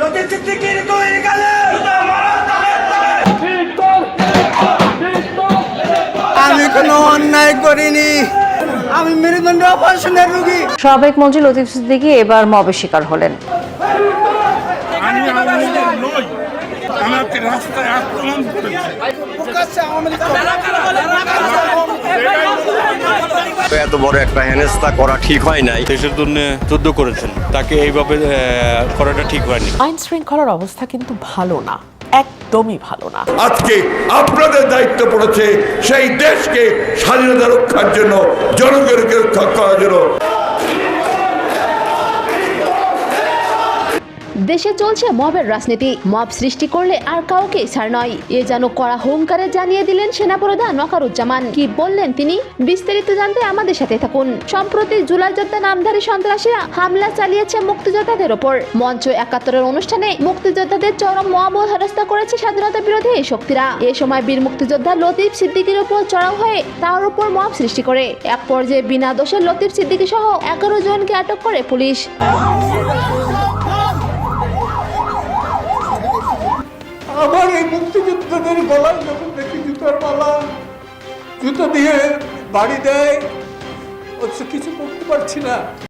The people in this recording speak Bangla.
লতিফ সিদ্দিকীর গুলি? গালে আমি কোনো অন্যায় করিনি। আমি মেরুদণ্ড অপারেশনের রুগী। সাবেক মন্ত্রী লতিফ সিদ্দিকী এবার মবের শিকার হলেন। আমি আওয়ামী লীগের নই আমাকে রাস্তায় আক্রমণ করেছে। এত বড় একটা হেনস্থা করা ঠিক হয় নাই। দেশের জন্য যুদ্ধ করেছেন। তাকে এইভাবে আহ, করাটা ঠিক হয়নি। আইন শৃঙ্খলার অবস্থা কিন্তু ভালো না। একদমই ভালো না। আজকে আপনাদের দায়িত্ব পড়েছে সেই দেশকে স্বাধীনতা রক্ষার জন্য জনগণকে রক্ষা করার জন্য। দেশে চলছে মবের রাজনীতি। মব সৃষ্টি করলে আর কাউকে ছাড় নয়। এ যেন কড়া হুঙ্কারে জানিয়ে দিলেন সেনাপ্রধান নকারুজ্জামান। কি বললেন তিনি? বিস্তারিত জানতে আমাদের সাথে থাকুন। সম্প্রতি জুলাই যোদ্ধা নামধারী সন্ত্রাসীরা হামলা চালিয়েছে মুক্তিযোদ্ধাদের ওপর। মঞ্চ একাত্তরের অনুষ্ঠানে মুক্তিযোদ্ধাদের চরম মব ও করেছে স্বাধীনতা বিরোধী এই শক্তিরা। এ সময় বীর মুক্তিযোদ্ধা লতিফ সিদ্দিকীর উপর চড়াও হয়ে তার উপর মব সৃষ্টি করে। এক পর্যায়ে বিনা দোষে লতিফ সিদ্দিকী সহ এগারো জনকে আটক করে পুলিশ। এই মুক্তিযোদ্ধাদের গলায় যখন দেখি জুতোর মালা, জুতো দিয়ে বাড়ি দেয়, অথচ কিছু করতে পারছি না।